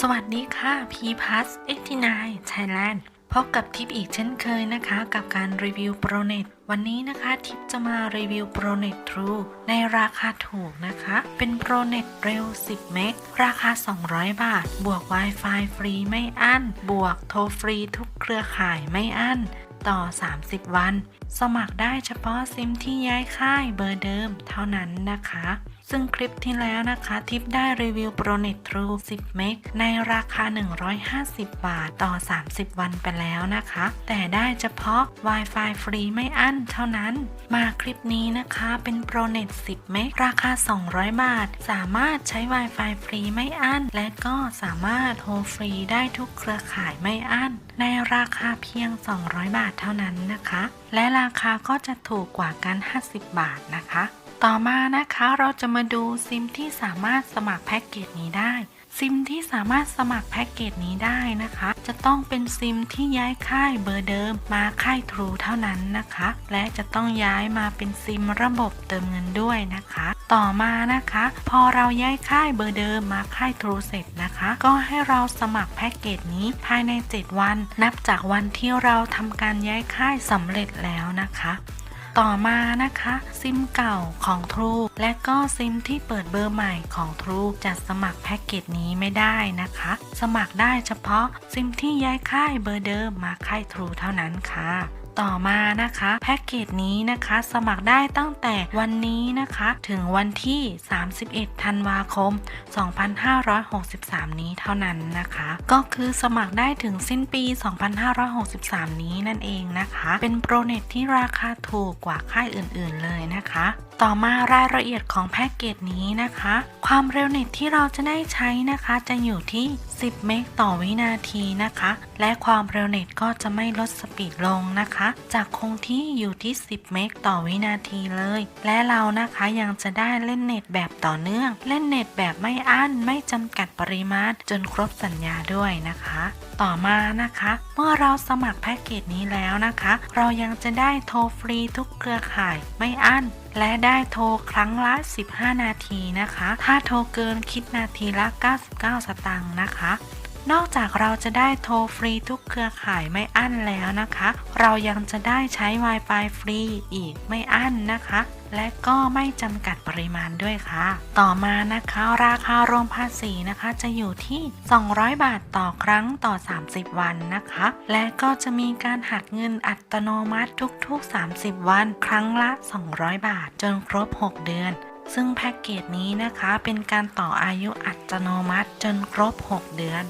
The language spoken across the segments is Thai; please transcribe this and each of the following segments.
สวัสดีค่ะ P p a s 89 Thailand พบกับทิปอีกเช่นเคยนะคะ กับการรีวิวโปรเน็ตวันนี้นะคะทิปจะมารีวิว ProNet True ในราคาถูกนะคะ เป็น ProNet เร็ว 10 เมกราคา 200 บาท บวก Wi-Fi ฟรีไม่อั้น บวกโทรฟรีทุกเครือข่ายไม่อั้น ต่อ 30 วัน สมัครได้เฉพาะซิมที่ย้ายค่ายเบอร์เดิมเท่านั้นนะคะ ซึ่งคลิปที่แล้วนะคะทิปได้รีวิว ProNet True 10 เมกในราคา 150 บาทต่อ 30 วันไปแล้วนะคะ แต่ได้เฉพาะ Wi-Fi ฟรีไม่อั้นเท่านั้น มาคลิปนี้นะคะเป็น ProNet 10 เมกราคา 200 บาท สามารถใช้ Wi-Fi ฟรีไม่อั้น และก็สามารถโทรฟรีได้ทุกเครือข่ายไม่อั้น ในราคาเพียง 200 บาทเท่านั้นนะคะ และราคาก็จะถูกกว่ากัน 50 บาทนะคะ ต่อมานะคะเราจะมาดูซิมที่สามารถสมัครแพ็กเกจนี้ได้ ซิมที่สามารถสมัครแพ็กเกจนี้ได้นะคะ จะต้องเป็นซิมที่ย้ายค่ายเบอร์เดิมมาค่ายทรูเท่านั้นนะคะ และจะต้องย้ายมาเป็นซิมระบบเติมเงินด้วยนะคะ ต่อมานะคะ พอเราย้ายค่ายเบอร์เดิมมาค่ายทรูเสร็จนะคะ ก็ให้เราสมัครแพ็กเกจนี้ภายใน 7 วัน นับจากวันที่เราทำการย้ายค่ายสำเร็จแล้วนะคะ ต่อมานะคะ ซิมเก่าของ True และก็ซิมที่เปิดเบอร์ใหม่ของ True จะสมัครแพ็กเกจนี้ไม่ได้นะคะ สมัครได้เฉพาะซิมที่ย้ายค่ายเบอร์เดิมมาค่าย True เท่านั้นค่ะต่อมานะคะแพ็กเกจนี้นะคะสมัครได้ตั้งแต่วันนี้นะคะ ถึงวันที่ 31 ธันวาคม 2563 นี้เท่านั้นนะคะ ก็คือสมัครได้ถึงสิ้นปี 2563 นี้นั่นเองนะคะ เป็นโปรเน็ตที่ราคาถูกกว่าค่ายอื่นๆเลยนะคะ ต่อมารายละเอียดของแพ็กเกจนี้นะคะ ความเร็วเน็ตที่เราจะได้ใช้นะคะ จะอยู่ที่ 10 เมกต่อวินาทีนะคะ และความเร็วเน็ตก็จะไม่ลดสปีดลงนะคะ จากคงที่อยู่ที่ 10 เมกต่อวินาทีเลย และเรานะคะยังจะได้เล่นเน็ตแบบต่อเนื่อง เล่นเน็ตแบบไม่อั้นไม่จำกัดปริมาณจนครบสัญญาด้วยนะคะ ต่อมานะคะ เมื่อเราสมัครแพ็กเกจนี้แล้วนะคะ เรายังจะได้โทรฟรีทุกเครือข่ายไม่อั้น และได้โทรครั้งละ 15 นาทีนะคะ ถ้าโทรเกินคิดนาทีละ 99 สตางค์นะคะ นอกจากเราจะได้โทรฟรีทุกเครือข่ายไม่อั้นแล้วนะคะ เรายังจะได้ใช้ Wi-Fi ฟรีอีกไม่อั้นนะคะ และก็ไม่จำกัดปริมาณด้วยค่ะ ต่อมานะคะ ราคารวมภาษีนะคะ จะอยู่ที่ 200 บาทต่อครั้งต่อ 30 วันนะคะ และก็จะมีการหักเงินอัตโนมัติทุกๆ 30 วัน ครั้งละ 200 บาท จนครบ 6 เดือนซึ่งแพ็กเกจนี้นะคะเป็นการต่ออายุอัตโนมัติจนครบ 6 เดือน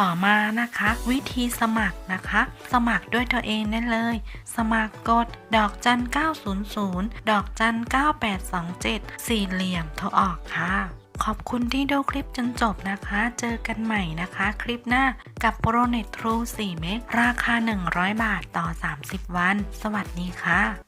ต่อมานะคะ วิธีสมัครนะคะ สมัครด้วยตัวเองได้เลย สมัครกด ดอกจัน 900 ดอกจัน 9827 สี่เหลี่ยมโทรออกค่ะ ขอบคุณที่ดูคลิปจนจบนะคะ เจอกันใหม่นะคะ คลิปหน้ากับ ProNet True 4เมกราคา 100 บาทต่อ 30 วัน สวัสดีค่ะ